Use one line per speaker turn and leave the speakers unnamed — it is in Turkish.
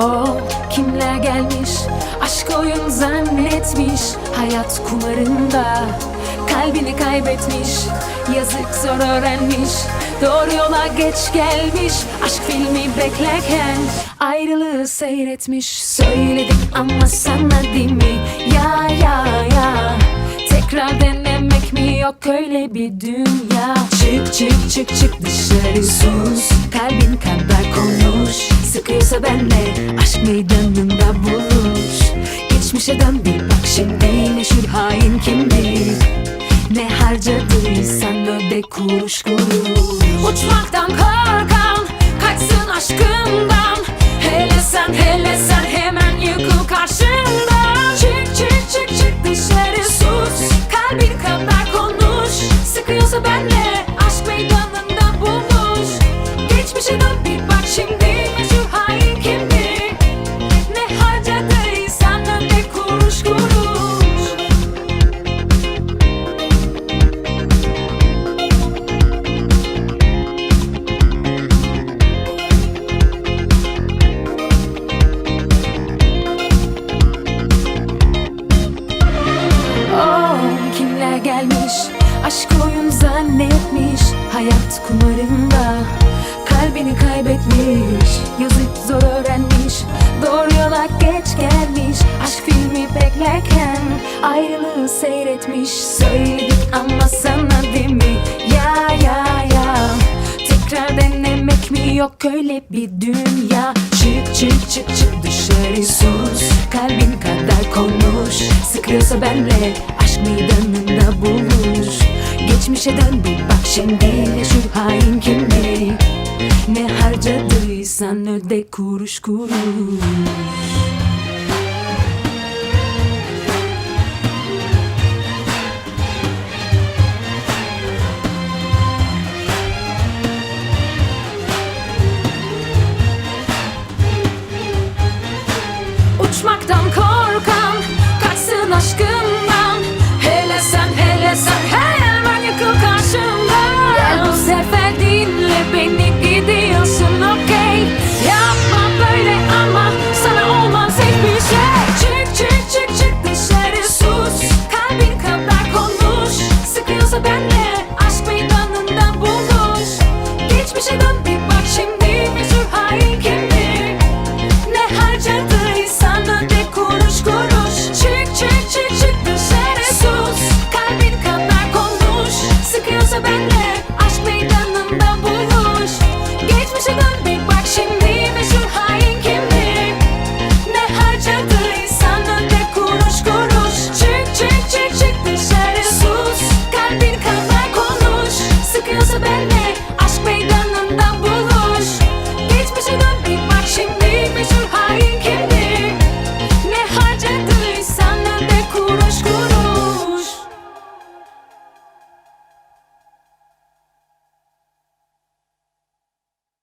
O kimler gelmiş? Aşk oyun zannetmiş. Hayat kumarında Kalbini kaybetmiş. Yazık zor öğrenmiş. Doğru yola geç gelmiş. Aşk filmi beklerken Ayrılığı seyretmiş. Söyledik ama sana değil mi? Ya ya ya. Tekrar denemek mi? Yok öyle bir dünya. Çık çık çık çık dışarı sus. Kalbin kadar konuş Sıkıyorsa benle aşk meydanında buluş Geçmişe dön bir bak şimdi meşhur hain kimdir? Ne harcadıysan öde kuruş kuruş Uçmaktan korkan kaçsın aşkından. Hele sen hele sen hemen yıkıl karşımdan Çık çık çık çık dışarı sus. Kalbin kadar konuş. Sıkıyorsa benle aşk meydanında buluş Geçmişe dön bir bak şimdi gelmiş Aşk oyun zannetmiş Hayat kumarında Kalbini kaybetmiş Yazık zor öğrenmiş Doğru yola geç gelmiş Aşk filmi beklerken Ayrılığı seyretmiş Söyledik ama sana değil mi? Ya ya ya Tekrar denemek mi? Yok öyle bir dünya. Çık çık çık çık dışarı sus Kalbin kadar konuş Sıkıyorsa benle meydanında buluş Geçmişe dön bir bak şimdi meşhur hain kimdir? Ne harcadıysan öde kuruş kuruş surrender.